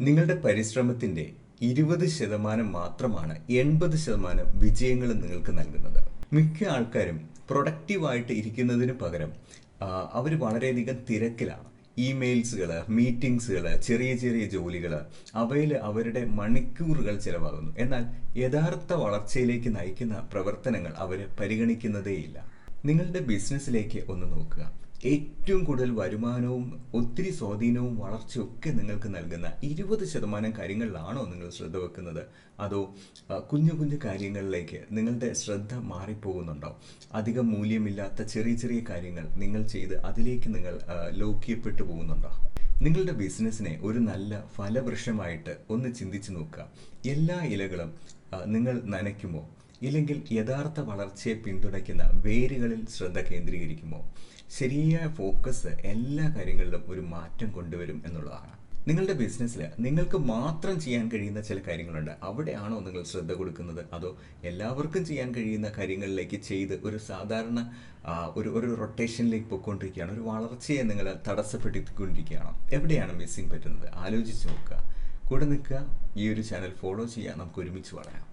നിങ്ങളുടെ പരിശ്രമത്തിന്റെ ഇരുപത് ശതമാനം മാത്രമാണ് എൺപത് ശതമാനം വിജയങ്ങൾ നിങ്ങൾക്ക് നൽകുന്നത്. മിക്ക ആൾക്കാരും പ്രൊഡക്റ്റീവായിട്ട് ഇരിക്കുന്നതിന് പകരം അവർ വളരെയധികം തിരക്കിലാണ്. ഇമെയിൽസുകൾ മീറ്റിംഗ്സുകൾ ചെറിയ ചെറിയ ജോലികൾ അവയിൽ അവരുടെ മണിക്കൂറുകൾ ചിലവാകുന്നു. എന്നാൽ യഥാർത്ഥ വളർച്ചയിലേക്ക് നയിക്കുന്ന പ്രവർത്തനങ്ങൾ അവർ പരിഗണിക്കുന്നതേയില്ല. നിങ്ങളുടെ ബിസിനസ്സിലേക്ക് ഒന്ന് നോക്കുക. ഏറ്റവും കൂടുതൽ വരുമാനവും ഒത്തിരി സ്വാധീനവും വളർച്ചയും ഒക്കെ നിങ്ങൾക്ക് നൽകുന്ന ഇരുപത് ശതമാനം കാര്യങ്ങളിലാണോ നിങ്ങൾ ശ്രദ്ധ വെക്കുന്നത്? അതോ കുഞ്ഞു കുഞ്ഞു കാര്യങ്ങളിലേക്ക് നിങ്ങളുടെ ശ്രദ്ധ മാറിപ്പോകുന്നുണ്ടോ? അധികം മൂല്യമില്ലാത്ത ചെറിയ ചെറിയ കാര്യങ്ങൾ നിങ്ങൾ ചെയ്ത് അതിലേക്ക് നിങ്ങൾ ലോക്യപ്പെട്ടു പോകുന്നുണ്ടോ? നിങ്ങളുടെ ബിസിനസ്സിനെ ഒരു നല്ല ഫലവൃക്ഷമായിട്ട് ഒന്ന് ചിന്തിച്ചു നോക്കുക. എല്ലാ ഇലകളും നിങ്ങൾ നനയ്ക്കുമോ? ഇല്ലെങ്കിൽ യഥാർത്ഥ വളർച്ചയെ പിന്തുണയ്ക്കുന്ന വേരുകളിൽ ശ്രദ്ധ കേന്ദ്രീകരിക്കുമോ? ശരിയായ ഫോക്കസ് എല്ലാ കാര്യങ്ങളിലും ഒരു മാറ്റം കൊണ്ടുവരും എന്നുള്ളതാണ്. നിങ്ങളുടെ ബിസിനസ്സിൽ നിങ്ങൾക്ക് മാത്രം ചെയ്യാൻ കഴിയുന്ന ചില കാര്യങ്ങളുണ്ട്. അവിടെയാണോ നിങ്ങൾ ശ്രദ്ധ കൊടുക്കുന്നത്? അതോ എല്ലാവർക്കും ചെയ്യാൻ കഴിയുന്ന കാര്യങ്ങളിലേക്ക് ചെയ്ത് ഒരു സാധാരണ ഒരു ഒരു റൊട്ടേഷനിലേക്ക് പോയിക്കൊണ്ടിരിക്കുകയാണ്. ഒരു വളർച്ചയെ നിങ്ങൾ തടസ്സപ്പെടുത്തിക്കൊണ്ടിരിക്കുകയാണ്. എവിടെയാണ് മിസ്സിങ് പറ്റുന്നത്? ആലോചിച്ച് നോക്കുക. കൂടെ നിൽക്കുക. ഈ ഒരു ചാനൽ ഫോളോ ചെയ്യുക. നമുക്ക് ഒരുമിച്ച് വളരാം.